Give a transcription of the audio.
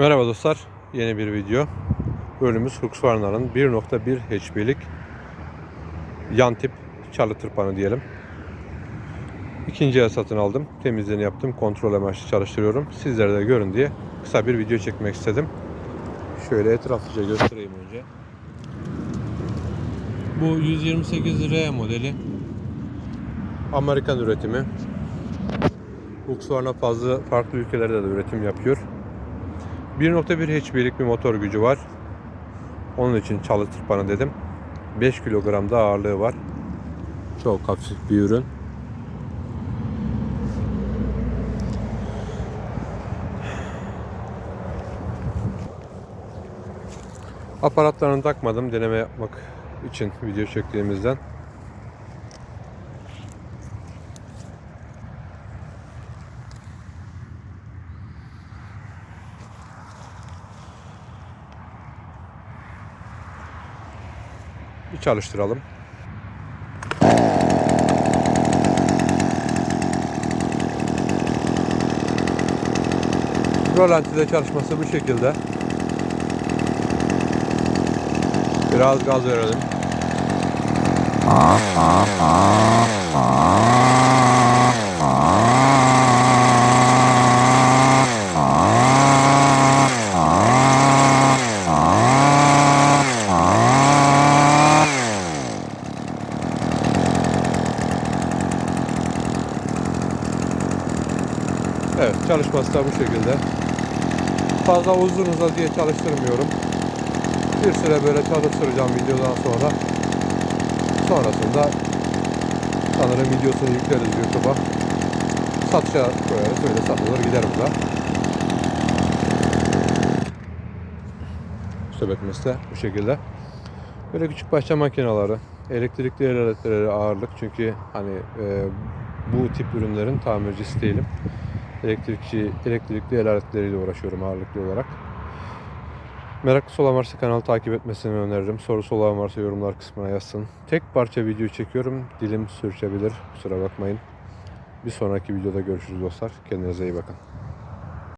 Merhaba dostlar, yeni bir video. Ürünümüz Husqvarna'nın 1.1 HP'lik yan tip çalı tırpanı diyelim. İkinci el satın aldım. Temizliğini yaptım. Kontrol amaçlı çalıştırıyorum. Sizlere de görün diye kısa bir video çekmek istedim. Şöyle etraflıca göstereyim önce. Bu 128R modeli. Amerikan üretimi. Husqvarna fazla farklı ülkelerde de üretim yapıyor. 1.1 HP'lik bir motor gücü var. Onun için çalı tırpanı dedim. 5 kilogram da ağırlığı var. Çok hafif bir ürün. Aparatlarını takmadım deneme yapmak için video çektiğimizden. Bir çalıştıralım. Rolantide çalışması bu şekilde. Biraz gaz verelim. Evet çalışması da bu şekilde. Fazla uzun uza diye çalıştırmıyorum. Bir süre böyle çalıştıracağım videodan sonra. Sonrasında sanırım videosunu yükleriz YouTube'a. Satışa koyarız. Öyle satılır gider bu da. De bu şekilde. Böyle küçük bahçe makineleri, elektrikli el aletleri ağırlık çünkü hani e, bu tip ürünlerin tamircisi değilim. Elektrikçi, elektrikli el aletleriyle uğraşıyorum ağırlıklı olarak. Meraklısı olan varsa kanalı takip etmesini öneririm. Sorusu olan varsa yorumlar kısmına yazsın. Tek parça video çekiyorum. Dilim sürçebilir. Kusura bakmayın. Bir sonraki videoda görüşürüz dostlar. Kendinize iyi bakın.